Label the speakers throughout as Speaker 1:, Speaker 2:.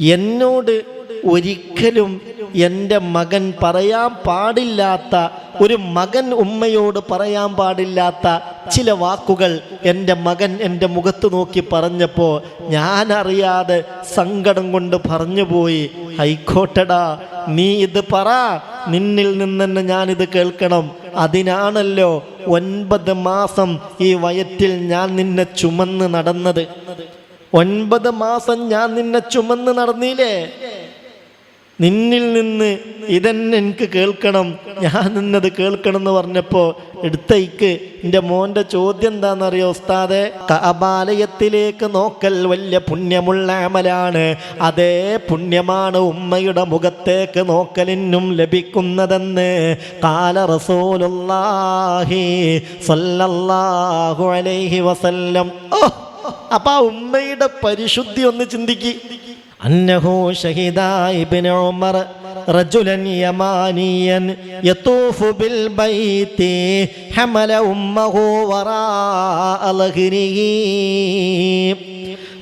Speaker 1: എന്നോട് ഒരിക്കലും എന്റെ മകൻ പറയാൻ പാടില്ലാത്ത ഒരു മകൻ ഉമ്മയോട് പറയാൻ പാടില്ലാത്ത ചില വാക്കുകൾ എന്റെ മകൻ എന്റെ മുഖത്ത് നോക്കി പറഞ്ഞപ്പോൾ ഞാനറിയാതെ സങ്കടം കൊണ്ട് പറഞ്ഞുപോയി ഹൈക്കോട്ടടാ നീ ഇത് പറ. നിന്നിൽ നിന്ന് തന്നെ ഞാനിത് കേൾക്കണം. അതിനാണല്ലോ ഒൻപത് മാസം ഈ വയറ്റിൽ ഞാൻ നിന്നെ ചുമന്ന് നടന്നത്. ഒൻപത് മാസം ഞാൻ നിന്നെ ചുമന്ന് നടന്നില്ലേ? നിന്നിൽ നിന്ന് ഇതെന്നെ എനിക്ക് കേൾക്കണം. ഞാൻ നിന്നത് കേൾക്കണം എന്ന് പറഞ്ഞപ്പോൾ എടുത്തയ്ക്ക് എന്റെ മോന്റെ ചോദ്യം എന്താണെന്നറിയോ ഉസ്താദെ? കബാലയത്തിലേക്ക് നോക്കൽ വലിയ പുണ്യമുള്ള അമലാണ്. അതേ പുണ്യമാണ് ഉമ്മയുടെ മുഖത്തേക്ക് നോക്കലിനും ലഭിക്കുന്നതെന്ന് കാല റസൂലുള്ളാഹി സല്ലല്ലാഹു അലൈഹി വസല്ലം. ഓ! അപ്പൊ ആ ഉമ്മയുടെ പരിശുദ്ധി ഒന്ന് ചിന്തിക്ക് അന്നഹു ഷഹിദ ഇബ്നു ഉമർ رجلا يمانيا يطوف بالبيت حمل أمه وراء ظهره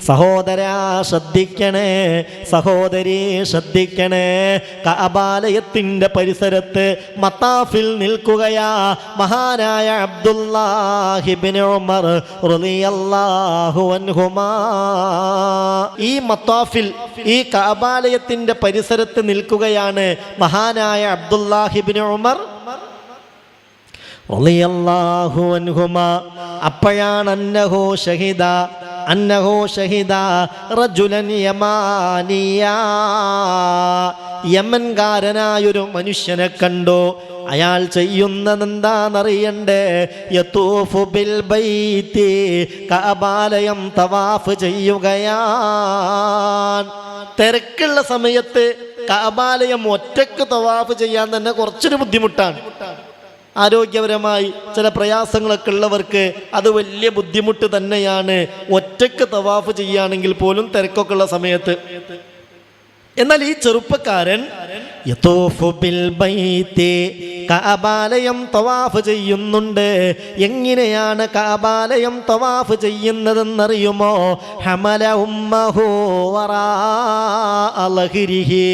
Speaker 1: സഹോദരാ ശ്രദ്ധിക്കണേ. സഹോദരി ശ്രദ്ധിക്കണേ. കബാലയത്തിന്റെ പരിസരത്ത് മത്താഫിൽ നിൽക്കുകയാ മഹാനായ അബ്ദുല്ലാഹിബിൻ ഉമർ അൻഹുമാ. ഈ മത്താഫിൽ ഈ കഅബാലയത്തിന്റെ പരിസരത്ത് നിൽക്കുകയാണ് മഹാനായ അബ്ദുല്ലാഹിബിൻ ഉമർ അൻഹുമാ. അപ്പോഴാണ് അന്നഹോ ഷഹിദ അന്നഹു ഷഹിദ റജുലൻ യമാനിയ. യമൻകാരനായൊരു മനുഷ്യനെ കണ്ടു? അയാൾ ചെയ്യുന്നതെന്താണെന്നറിയണ്ടേ? യത്തൂഫു ബിൽ ബൈത്തി കഅബാലയം തവാഫ് ചെയ്യുകയാണ്. തിരക്കുള്ള സമയത്ത് കബാലയം ഒറ്റയ്ക്ക് തവാഫ് ചെയ്യാൻ തന്നെ കുറച്ചൊരു ബുദ്ധിമുട്ടാണ്. ആരോഗ്യപരമായി ചില പ്രയാസങ്ങളൊക്കെ ഉള്ളവർക്ക് അത് വലിയ ബുദ്ധിമുട്ട് തന്നെയാണ്. ഒറ്റയ്ക്ക് തവാഫ് ചെയ്യുകയാണെങ്കിൽ പോലും തിരക്കൊക്കെ ഉള്ള സമയത്ത്. എന്നാൽ ഈ ചെറുപ്പക്കാരൻ കാബാലയം തവാഫ് ചെയ്യുന്നുണ്ട്. എങ്ങനെയാണ് കാബാലയം തവാഫ് ചെയ്യുന്നതെന്നറിയുമോ? ഹമല ഉമ്മഹോ വറാഅ ലഹ്രിഹി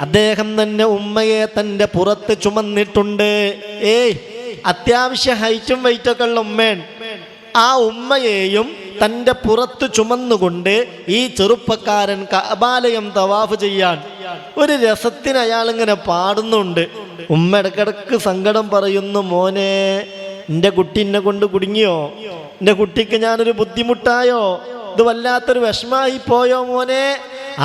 Speaker 1: അദ്ദേഹം തന്നെ ഉമ്മയെ തന്റെ പുറത്ത് ചുമന്നിട്ടുണ്ട്. ഏയ് അത്യാവശ്യ ഹൈറ്റും വെയിറ്റൊക്കെ ഉള്ള ഉമ്മേൻ ആ ഉമ്മയെയും തന്റെ പുറത്ത് ചുമന്നുകൊണ്ട് ഈ ചെറുപ്പക്കാരൻ കബാലയം തവാഫ് ചെയ്യാൻ ഒരു രസത്തിന് അയാൾ ഇങ്ങനെ പാടുന്നുണ്ട്. ഉമ്മ ഇടക്കിടക്ക് സങ്കടം പറയുന്നു മോനെ എന്റെ കുട്ടി എന്നെ കൊണ്ട് കുടുങ്ങിയോ? എന്റെ കുട്ടിക്ക് ഞാനൊരു ബുദ്ധിമുട്ടായോ? ഇത് വല്ലാത്തൊരു വിഷമായി പോയോ മോനെ?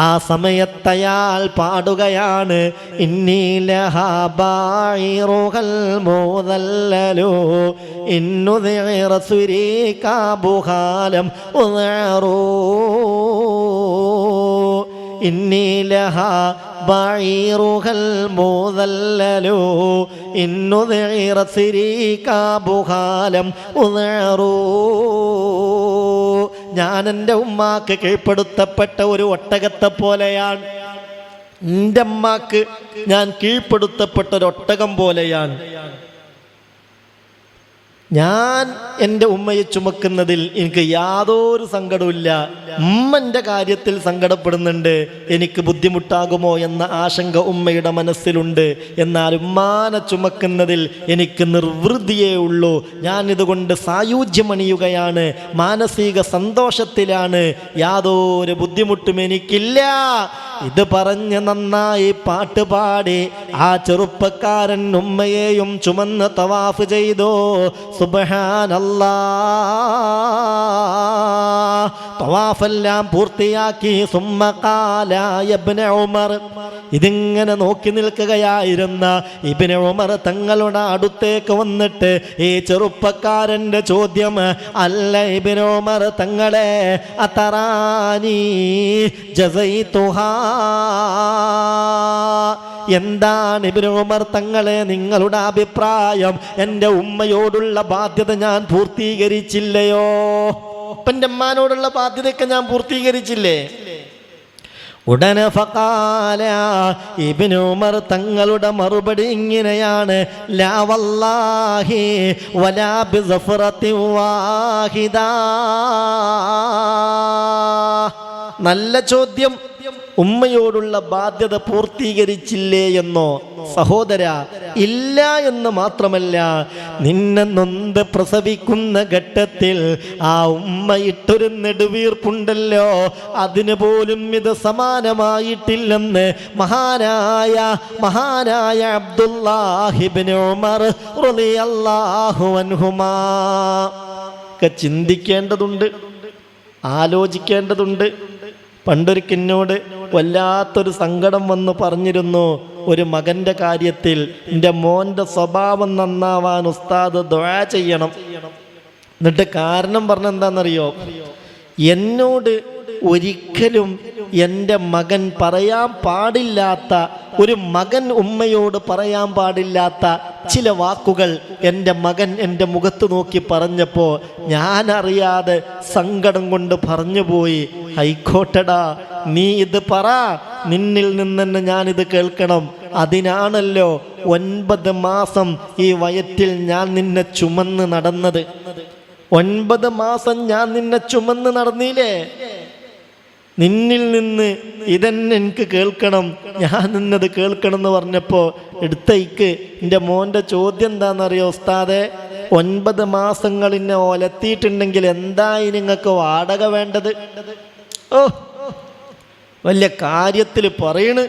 Speaker 1: ആ സമയത്തയാൾ പാടുകയാണ്. ഇന്നീലഹാബായിറുകൽ മോതല്ലലോ ഇന്നുദേറസുരീകാബുഹാലം ഉണറോ ഇന്നീലഹ ബൈറുഹൽ മോതല്ലലോ ഇന്നുദേറസിരീകാബുഹാലം ഉണറോ ഞാൻ എന്റെ ഉമ്മാക്ക് കീഴ്പ്പെടുത്തപ്പെട്ട ഒരു ഒട്ടകത്തെ പോലെയാണ്. എന്റെ അമ്മാക്ക് ഞാൻ കീഴ്പ്പെടുത്തപ്പെട്ട ഒരു ഒട്ടകം പോലെയാണ്. ഞാൻ എന്റെ ഉമ്മയെ ചുമക്കുന്നതിൽ എനിക്ക് യാതൊരു സങ്കടവുമില്ല. ഉമ്മന്റെ കാര്യത്തിൽ സങ്കടപ്പെടുന്നുണ്ട്. എനിക്ക് ബുദ്ധിമുട്ടാകുമോ എന്ന ആശങ്ക ഉമ്മയുടെ മനസ്സിലുണ്ട്. എന്നാൽ ഉമ്മാനെ ചുമക്കുന്നതിൽ എനിക്ക് നിർവൃതിയേ ഉള്ളൂ. ഞാൻ ഇതുകൊണ്ട് സായുജ്യമണിയുകയാണ്. മാനസിക സന്തോഷത്തിലാണ്. യാതൊരു ബുദ്ധിമുട്ടും എനിക്കില്ല. ഇത് പറഞ്ഞ് നന്നായി പാട്ട് പാടി ആ ചെറുപ്പക്കാരൻ ഉമ്മയെയും ചുമന്ന് തവാഫ് ചെയ്തു. സുബഹാനല്ലാ. തവാഫെല്ലാം പൂർത്തിയാക്കി. സുമ്മ കാലായ ഉമർ. ഇതിങ്ങനെ നോക്കി നിൽക്കുകയായിരുന്ന ഇബിന് ഉമർ തങ്ങളുടെ അടുത്തേക്ക് വന്നിട്ട് ഈ ചെറുപ്പക്കാരന്റെ ചോദ്യം അല്ല ഇബിന് ഉമർ തങ്ങളെ അത്തറാനി ജസൈതുഹാ എന്താണ് ഇബിന് ഉമർ തങ്ങളെ നിങ്ങളുടെ അഭിപ്രായം എന്റെ ഉമ്മയോടുള്ള ബാധ്യത ഞാൻ പൂർത്തീകരിച്ചില്ലയോ? അപ്പന്റെ അമ്മാനോടുള്ള ബാധ്യതയൊക്കെ ഞാൻ പൂർത്തീകരിച്ചില്ലേ? ഉടനെ ഫക്കാല ഇബ്നു ഉമർ തങ്ങളുടെ മറുപടി ഇങ്ങനെയാണ് ലാവല്ലാഹി വലാബി വലാ ബിസഫറത്തി വാഹിദ. നല്ല ചോദ്യം ഉമ്മയോടുള്ള ബാധ്യത പൂർത്തീകരിച്ചില്ലേ എന്നോ? സഹോദര ഇല്ല എന്ന് മാത്രമല്ല നിന്നെ നൊന്ത് പ്രസവിക്കുന്ന ഘട്ടത്തിൽ ആ ഉമ്മ ഇട്ടൊരു നെടുവീർപ്പുണ്ടല്ലോ. അതിന് പോലും ഇത് സമാനമായിട്ടില്ലെന്ന് മഹാനായ മഹാനായ അബ്ദുല്ലാഹിബിൻ ഉമർ റളിയല്ലാഹു അൻഹുമാ. ചിന്തിക്കേണ്ടതുണ്ട് ആലോചിക്കേണ്ടതുണ്ട്. പണ്ടൊരിക്കനോട് വല്ലാത്തൊരു സങ്കടം വന്ന് പറഞ്ഞിരുന്നു ഒരു മകന്റെ കാര്യത്തിൽ എന്റെ മോന്റെ സ്വഭാവം നന്നാവാൻ ഉസ്താദ് ദ്വാ ചെയ്യണം. എന്നിട്ട് കാരണം പറഞ്ഞെന്താണെന്നറിയോ എന്നോട് ഒരിക്കലും എന്റെ മകൻ പറയാൻ പാടില്ലാത്ത ഒരു മകൻ ഉമ്മയോട് പറയാൻ പാടില്ലാത്ത ചില വാക്കുകൾ എന്റെ മകൻ എന്റെ മുഖത്ത് നോക്കി പറഞ്ഞപ്പോൾ ഞാനറിയാതെ സങ്കടം കൊണ്ട് പറഞ്ഞുപോയി ഹൈക്കോട്ടടാ നീ ഇത് പറ. നിന്നിൽ നിന്ന് തന്നെ ഞാനിത് കേൾക്കണം. അതിനാണല്ലോ ഒൻപത് മാസം ഈ വയറ്റിൽ ഞാൻ നിന്നെ ചുമന്ന് നടന്നത്. ഒൻപത് മാസം ഞാൻ നിന്നെ ചുമന്ന് നടന്നില്ലേ? നിന്നിൽ നിന്ന് ഇതന്നെ എനിക്ക് കേൾക്കണം. ഞാൻ നിന്നത് കേൾക്കണം എന്ന് പറഞ്ഞപ്പോൾ എടുത്തയ്ക്ക് എന്റെ മോന്റെ ചോദ്യം എന്താണെന്നറിയോ ഉസ്താദെ? ഒൻപത് മാസങ്ങൾ ഇന്നെ ഒലത്തിയിട്ടുണ്ടെങ്കിൽ എന്തായി നിങ്ങൾക്ക് വാടക വേണ്ടത്? ഓ വലിയ കാര്യത്തിൽ പറയണ്.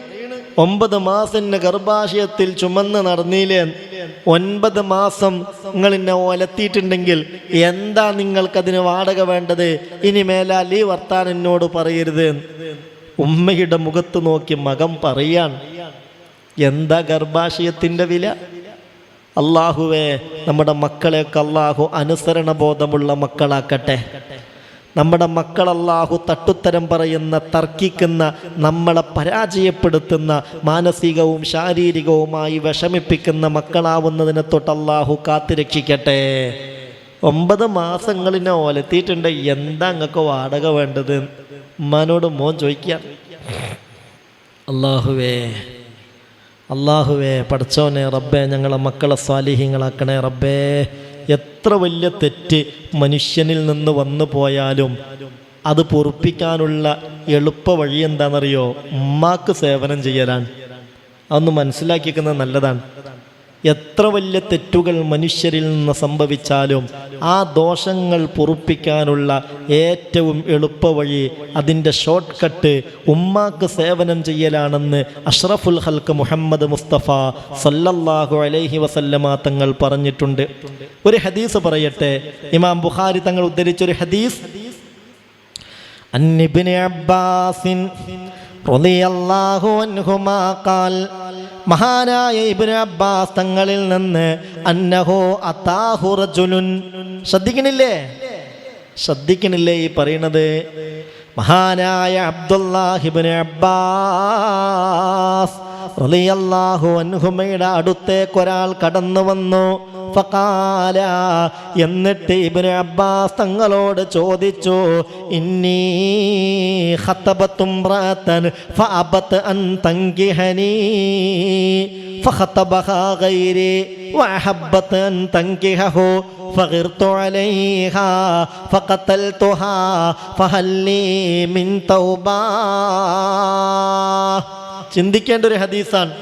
Speaker 1: ഒമ്പത് മാസം ഗർഭാശയത്തിൽ ചുമന്ന് നടന്നില്ലേ ഒൻപത് മാസം നിങ്ങൾ എന്നെ ഒലത്തിയിട്ടുണ്ടെങ്കിൽ എന്താ നിങ്ങൾക്കതിന് വാടക വേണ്ടത്? ഇനി മേലാൽ ഈ വർത്താൻ എന്നോട് പറയരുത്. ഉമ്മയുടെ മുഖത്ത് നോക്കി മകം പറയാൻ എന്താ ഗർഭാശയത്തിന്റെ വില? അള്ളാഹുവേ നമ്മുടെ മക്കളെയൊക്കെ അള്ളാഹു അനുസരണ ബോധമുള്ള മക്കളാക്കട്ടെ. നമ്മുടെ മക്കൾ അള്ളാഹു തട്ടുത്തരം പറയുന്ന തർക്കിക്കുന്ന നമ്മളെ പരാജയപ്പെടുത്തുന്ന മാനസികവും ശാരീരികവുമായി വിഷമിപ്പിക്കുന്ന മക്കളാവുന്നതിനെ തൊട്ട് അള്ളാഹു കാത്തുരക്ഷിക്കട്ടെ ഒമ്പത് മാസങ്ങളിനെ ഒലത്തിയിട്ടുണ്ട് എന്താ അങ്ങക്ക് വാടക വേണ്ടത്? മനോട് മോൻ ചോദിക്കുക അള്ളാഹുവേ അള്ളാഹുവേ പഠിച്ചോനെ റബ്ബേ ഞങ്ങളെ മക്കളെ സ്വാലിഹ്യങ്ങളാക്കണേ റബ്ബേ. എത്ര വലിയ തെറ്റ് മനുഷ്യനിൽ നിന്ന് വന്നു പോയാലും അത് പൊറുപ്പിക്കാനുള്ള എളുപ്പ വഴി എന്താണെന്നറിയോ? ഉമ്മാക്ക് സേവനം ചെയ്യലാണ്. അതൊന്ന് മനസ്സിലാക്കിക്കുന്നത് നല്ലതാണ്. എത്ര വലിയ തെറ്റുകൾ മനുഷ്യരിൽ നിന്ന് സംഭവിച്ചാലും ആ ദോഷങ്ങൾ പൊറുപ്പിക്കാനുള്ള ഏറ്റവും എളുപ്പവഴി അതിന്റെ ഷോർട്ട് കട്ട് ഉമ്മാക്ക് സേവനം ചെയ്യലാണെന്ന് അഷ്റഫുൽ ഹൽക്ക് മുഹമ്മദ് മുസ്തഫ സല്ലല്ലാഹു അലൈഹി വസല്ലമ തങ്ങൾ പറഞ്ഞിട്ടുണ്ട്. ഒരു ഹദീസ് പറയട്ടെ? ഇമാം ബുഖാരി തങ്ങൾ ഉദ്ധരിച്ചൊരു ഹദീസ്. അബ്ബാസിൻ റളിയല്ലാഹു അൻഹുമാ ഖാൽ മഹാനായ ഇബ്നു അബ്ബാസ് തങ്ങളിൽ നിന്ന് അന്നഹോ അതാഹു റജുലുൻ. ശ്രദ്ധിക്കണില്ലേ? ശ്രദ്ധിക്കണില്ലേ ഈ പറയുന്നത്? മഹാനായ അബ്ദുല്ലാഹിബിന് അബ്ബാസ് റളിയല്ലാഹു അൻഹുമയുടെ അടുത്തേക്ക് ഒരാൾ കടന്നു വന്നു ഫഖാല എന്നിട്ട് ഇബ്നു അബ്ബാസ് തങ്ങളോട് ചോദിച്ചു ഇന്നി ഖതബത്തും റഅതൻ ഫഅബത് അൻ തൻകിഹനി فخطبها غيري وأحبت أن تنكحه فغرت عليها فقتلتها فهل لي من توبة ചിന്തിക്കേണ്ട ഒരു ഹദീസാണ്.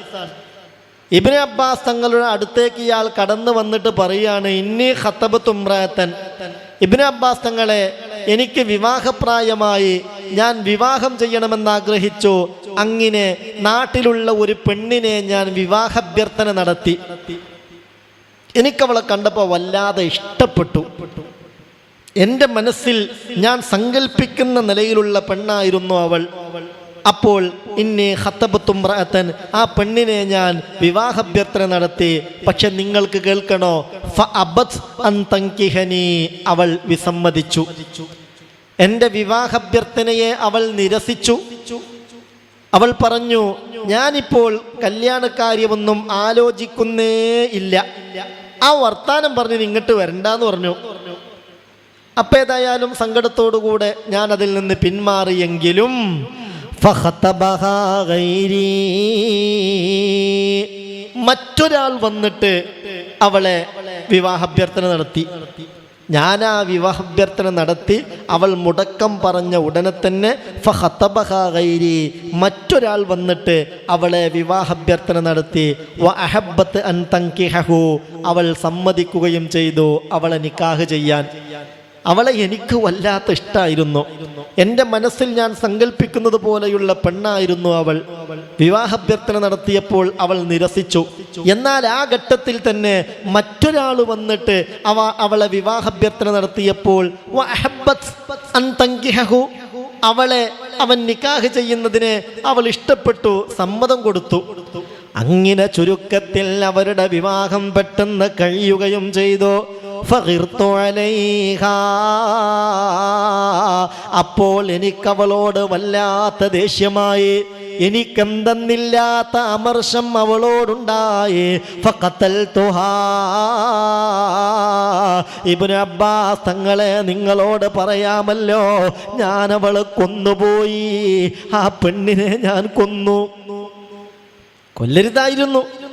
Speaker 1: ഇബിന് അബ്ബാസ് തങ്ങളുടെ അടുത്തേക്ക് ഇയാൾ കടന്നു വന്നിട്ട് പറയാണ് ഇന്നി ഖത്തബ് തുമ്രാത്തൻ ഇബിന് അബ്ബാസ് തങ്ങളെ എനിക്ക് വിവാഹപ്രായമായി ഞാൻ വിവാഹം ചെയ്യണമെന്ന് ആഗ്രഹിച്ചു. അങ്ങനെ നാട്ടിലുള്ള ഒരു പെണ്ണിനെ ഞാൻ വിവാഹാഭ്യർത്ഥന നടത്തി. എനിക്കവളെ കണ്ടപ്പോൾ വല്ലാതെ ഇഷ്ടപ്പെട്ടു. എന്റെ മനസ്സിൽ ഞാൻ സങ്കല്പിക്കുന്ന നിലയിലുള്ള പെണ്ണായിരുന്നു അവൾ. അപ്പോൾ ഇന്നെ ഹത്തബത്തുംറഅത്തൻ ആ പെണ്ണിനെ ഞാൻ വിവാഹാഭ്യർത്ഥന നടത്തി. പക്ഷെ നിങ്ങൾക്ക് കേൾക്കണോ? അവൾ വിസമ്മതിച്ചു. എന്റെ വിവാഹാഭ്യർത്ഥനയെ അവൾ നിരസിച്ചു. അവൾ പറഞ്ഞു ഞാനിപ്പോൾ കല്യാണക്കാര്യമൊന്നും ആലോചിക്കുന്നേ ഇല്ല. ആ വർത്താനം പറഞ്ഞ് ഇങ്ങോട്ട് വരണ്ടെന്ന് പറഞ്ഞു. അപ്പേതായാലും സങ്കടത്തോടുകൂടെ ഞാൻ അതിൽ നിന്ന് പിന്മാറിയെങ്കിലും. മറ്റൊരാൾ വന്നിട്ട് അവളെ വിവാഹാഭ്യർത്ഥന നടത്തി. ഞാൻ ആ വിവാഹാഭ്യർത്ഥന നടത്തി അവൾ മുടക്കം പറഞ്ഞ ഉടനെ തന്നെ ഫഹത്തബഹ ഗൈരി. മറ്റൊരാൾ വന്നിട്ട് അവളെ വിവാഹാഭ്യർത്ഥന നടത്തി വ അഹബത്ത് അൻ തങ്കിഹു അവൾ സമ്മതിക്കുകയും ചെയ്തു അവളെ നിക്കാഹ് ചെയ്യാൻ. അവളെ എനിക്ക് വല്ലാത്ത ഇഷ്ടമായിരുന്നു എന്റെ മനസ്സിൽ ഞാൻ സങ്കല്പിക്കുന്നത് പോലെയുള്ള പെണ്ണായിരുന്നു അവൾ. വിവാഹാഭ്യർത്ഥന നടത്തിയപ്പോൾ അവൾ നിരസിച്ചു. എന്നാൽ ആ ഘട്ടത്തിൽ തന്നെ മറ്റൊരാൾ വന്നിട്ട് അവ അവളെ വിവാഹാഭ്യർത്ഥന നടത്തിയപ്പോൾ അവളെ അവൻ നിക്കാഹ് ചെയ്യുന്നതിന് അവൾ ഇഷ്ടപ്പെട്ടു സമ്മതം കൊടുത്തു. അങ്ങനെ ചുരുക്കത്തിൽ അവരുടെ വിവാഹം പെട്ടെന്ന് കഴിയുകയും ചെയ്തു. അപ്പോൾ എനിക്കവളോട് വല്ലാത്ത ദേഷ്യമായി. എനിക്കെന്തെന്നില്ലാത്ത അമർഷം അവളോടുണ്ടായി. ഇബിന് അബ്ബാസ് തങ്ങളെ നിങ്ങളോട് പറയാമല്ലോ ഞാൻ അവളെ കൊന്നുപോയി. ആ പെണ്ണിനെ ഞാൻ കൊന്നു. കൊല്ലരുതായിരുന്നു.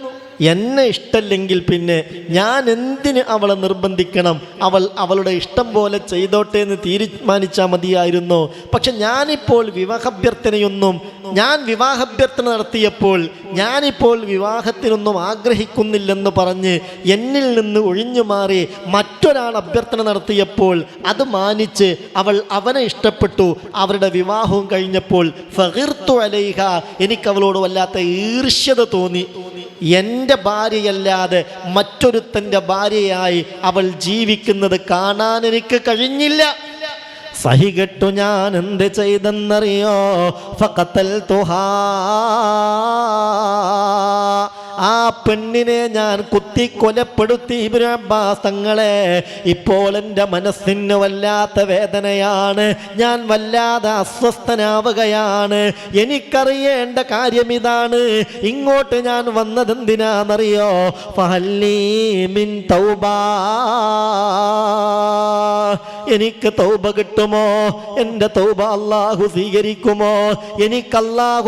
Speaker 1: എന്നെ ഇഷ്ടല്ലെങ്കിൽ പിന്നെ ഞാൻ എന്തിന് അവളെ നിർബന്ധിക്കണം? അവൾ അവളുടെ ഇഷ്ടം പോലെ ചെയ്തോട്ടെ എന്ന് തീരുമാനിച്ചാൽ മതിയായിരുന്നു. പക്ഷെ ഞാനിപ്പോൾ വിവാഹാഭ്യർത്ഥനയൊന്നും ഞാൻ വിവാഹാഭ്യർത്ഥന നടത്തിയപ്പോൾ ഞാനിപ്പോൾ വിവാഹത്തിനൊന്നും ആഗ്രഹിക്കുന്നില്ലെന്ന് പറഞ്ഞ് എന്നിൽ നിന്ന് ഒഴിഞ്ഞു മാറി മറ്റൊരാൾ അഭ്യർത്ഥന നടത്തിയപ്പോൾ അത് മാനിച്ച് അവൾ അവനെ ഇഷ്ടപ്പെട്ടു. അവരുടെ വിവാഹവും കഴിഞ്ഞപ്പോൾ ഫഹിർത്തു അലൈഹ എനിക്ക് അവളോട് വല്ലാത്ത ഈർഷ്യത തോന്നി. എന്റെ ഭാര്യയല്ലാതെ മറ്റൊരുത്തന്റെ ഭാര്യയായി അവൾ ജീവിക്കുന്നത് കാണാൻ എനിക്ക് കഴിഞ്ഞില്ല. സഹികെട്ടു ഞാൻ എന്ത് ചെയ്തെന്നറിയോ? ഫക്കത്തൽ തുഹാ. ആ പെണ്ണിനെ ഞാൻ കുത്തി കൊലപ്പെടുത്തി ഇബ്നു അബ്ബാസ് തങ്ങളെ ഇപ്പോൾ എന്റെ മനസ്സിന് വല്ലാത്ത വേദനയാണ്. ഞാൻ വല്ലാതെ അസ്വസ്ഥനാവുകയാണ്. എനിക്കറിയേണ്ട കാര്യം ഇതാണ്. ഇങ്ങോട്ട് ഞാൻ വന്നത് എന്തിനാണെന്നറിയോ ഫഹല്ലീ മിൻ തൗബാ. എനിക്ക് തൗബ കിട്ടുമോ? എന്റെ തൗബ അള്ളാഹു സ്വീകരിക്കുമോ? എനിക്ക്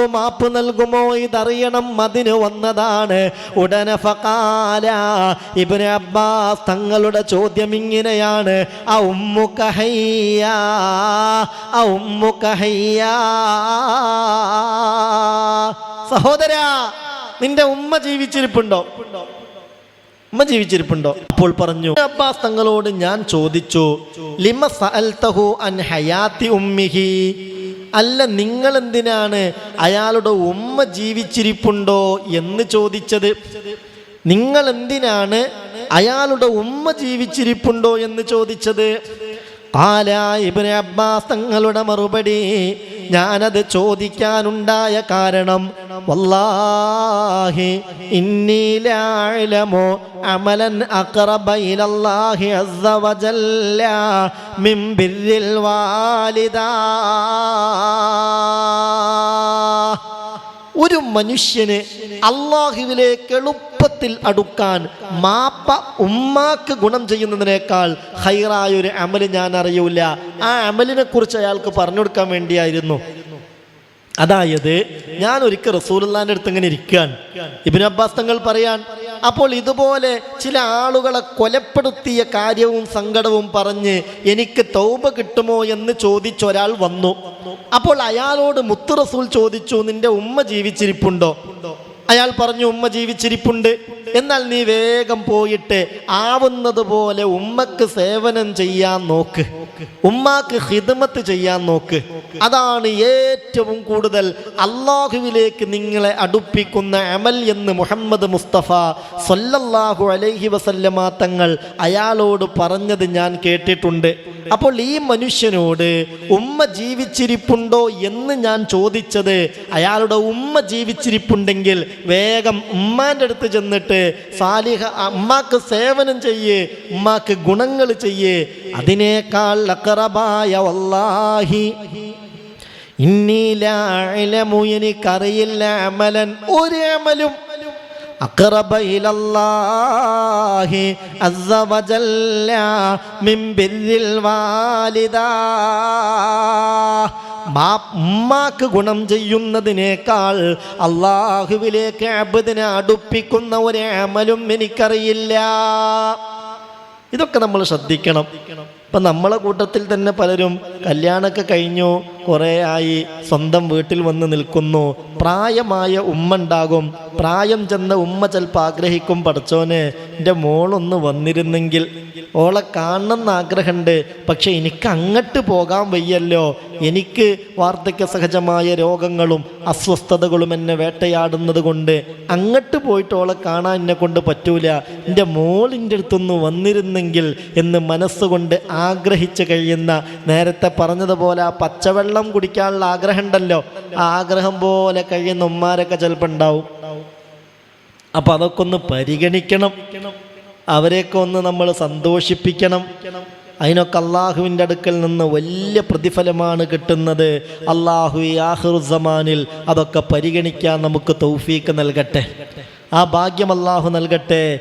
Speaker 1: മാപ്പ് നൽകുമോ? ഇതറിയണം അതിന് വന്നതാണ്. ഉടനെ ഫകാല ഇബ്നു അബ്ബാസ് തങ്ങളുടെ ചോദ്യം ഇങ്ങനെയാണ്. ആ ഉമ്മു കഹയ്യ ആ കഹയ്യ സഹോദരാ നിന്റെ ഉമ്മ ജീവിച്ചിരിപ്പുണ്ടോ? ഉമ്മ ജീവിച്ചിരിപ്പുണ്ടോ? അപ്പോൾ പറഞ്ഞു അബ്ബാസ് തങ്ങളോട് ഞാൻ ചോദിച്ചു ലിമ സഅൽതഹു അൻ ഹയാത്തി ഉമ്മിഹി? അല്ല നിങ്ങൾ എന്തിനാണ് അയാളുടെ ഉമ്മ ജീവിച്ചിരിപ്പുണ്ടോ എന്ന് ചോദിച്ചത്? നിങ്ങൾ എന്തിനാണ് അയാളുടെ ഉമ്മ ജീവിച്ചിരിപ്പുണ്ടോ എന്ന് ചോദിച്ചത്? കാല ഇബ്നു അബ്ബാസ് തങ്ങളുടെ മറുപടി ഞാനത് ചോദിക്കാനുണ്ടായ കാരണം വല്ലാഹി ഇന്നീലാലമോ അമലൻ അഖറബ ഇലല്ലാഹി അസ്സ വജല്ല മിൻ ബിർരിൽ വാലിദാ. ഒരു മനുഷ്യന് അള്ളാഹുവിലേക്ക് എളുപ്പത്തിൽ അടുക്കാൻ മാപ്പ ഉമ്മാക്ക് ഗുണം ചെയ്യുന്നതിനേക്കാൾ ഹൈറായ ഒരു അമൽ ഞാൻ അറിയൂല ആ അമലിനെ കുറിച്ച് അയാൾക്ക് പറഞ്ഞു കൊടുക്കാൻ വേണ്ടിയായിരുന്നു. അതായത് ഞാൻ ഒരിക്കൽ റസൂലുള്ളാന്റെ അടുത്ത് ഇങ്ങനെ ഇരിക്കാൻ ഇബിൻ അബ്ബാസ് തങ്ങൾ പറയാൻ അപ്പോൾ ഇതുപോലെ ചില ആളുകളെ കൊലപ്പെടുത്തിയ കാര്യവും സങ്കടവും പറഞ്ഞ് എനിക്ക് തൗബ കിട്ടുമോ എന്ന് ചോദിച്ചൊരാൾ വന്നു. അപ്പോൾ അയാളോട് മുത്തുറസൂൽ ചോദിച്ചു നിന്റെ ഉമ്മ ജീവിച്ചിരിപ്പുണ്ടോ? അയാൾ പറഞ്ഞു ഉമ്മ ജീവിച്ചിരിപ്പുണ്ട്. എന്നാൽ നീ വേഗം പോയിട്ട് ആവുന്നത് പോലെ ഉമ്മക്ക് സേവനം ചെയ്യാൻ നോക്ക്. ഉമ്മാക്ക് ഹിദമത്ത് ചെയ്യാൻ നോക്ക്. അതാണ് ഏറ്റവും കൂടുതൽ അള്ളാഹുവിലേക്ക് നിങ്ങളെ അടുപ്പിക്കുന്ന അമൽ എന്ന് മുഹമ്മദ് മുസ്തഫ സല്ലല്ലാഹു അലൈഹി വസല്ലമ തങ്ങൾ അയാളോട് പറഞ്ഞത് ഞാൻ കേട്ടിട്ടുണ്ട്. അപ്പോൾ ഈ മനുഷ്യനോട് ഉമ്മ ജീവിച്ചിരിപ്പുണ്ടോ എന്ന് ഞാൻ ചോദിച്ചത് അയാളുടെ ഉമ്മ ജീവിച്ചിരിപ്പുണ്ടെങ്കിൽ വേഗം ഉമ്മാന്റെ അടുത്ത് ചെന്നിട്ട് സാലിഹ അമ്മാക്ക് സേവനം ചെയ്യേ ഉമ്മാക്ക് ഗുണങ്ങൾ ചെയ്യേ അതിനേക്കാൾ അക്കറബായ വല്ലാഹി ഇന്നീലമു എനിക്കറിയില്ല അമലൻ ഒരു അമലും أقرب إلى الله عز وجل من بر الوالدة മാ- ഉമ്മാക്ക് ഗുണം ചെയ്യുന്നതിനേക്കാൾ അള്ളാഹുവിലേക്ക് അബദിനെ അടുപ്പിക്കുന്ന ഒരു അമലും എനിക്കറിയില്ല ഇതൊക്കെ നമ്മൾ ശ്രദ്ധിക്കണം. ഇപ്പം നമ്മളെ കൂട്ടത്തിൽ തന്നെ പലരും കല്യാണമൊക്കെ കഴിഞ്ഞു കുറേ ആയി സ്വന്തം വീട്ടിൽ വന്ന് നിൽക്കുന്നു. പ്രായമായ ഉമ്മ ഉണ്ടാകും. പ്രായം ചെന്ന ഉമ്മ ചിലപ്പോൾ ആഗ്രഹിക്കും പഠിച്ചോനെ എന്റെ മോളൊന്ന് വന്നിരുന്നെങ്കിൽ ഓളെ കാണണമെന്ന് ആഗ്രഹമുണ്ട്. പക്ഷെ എനിക്ക് അങ്ങോട്ട് പോകാൻ വയ്യല്ലോ. എനിക്ക് വാർദ്ധക്യ സഹജമായ രോഗങ്ങളും അസ്വസ്ഥതകളും എന്നെ വേട്ടയാടുന്നത് കൊണ്ട് അങ്ങോട്ട് പോയിട്ട് ഓളെ കാണാൻ എന്നെ കൊണ്ട് പറ്റൂല. എന്റെ മോളിന്റെ അടുത്തൊന്ന് വന്നിരുന്നെങ്കിൽ എന്ന് മനസ്സുകൊണ്ട് ആഗ്രഹിച്ച് കഴിയുന്ന നേരത്തെ പറഞ്ഞതുപോലെ ആ പച്ചവെള്ളം കുടിക്കാനുള്ള ആഗ്രഹം ഉണ്ടല്ലോ ആ ആഗ്രഹം പോലെ കഴിയുന്ന ഉമ്മാരൊക്കെ ചിലപ്പോൾ ഉണ്ടാവും. അപ്പം അതൊക്കെ ഒന്ന് പരിഗണിക്കണം. അവരെയൊക്കെ ഒന്ന് നമ്മൾ സന്തോഷിപ്പിക്കണം. അതിനൊക്കെ അള്ളാഹുവിന്റെ അടുക്കൽ നിന്ന് വലിയ പ്രതിഫലമാണ് കിട്ടുന്നത്. അള്ളാഹു ഈ അതൊക്കെ പരിഗണിക്കാൻ നമുക്ക് തൗഫീക്ക് നൽകട്ടെ. ആ ഭാഗ്യം അള്ളാഹു നൽകട്ടെ.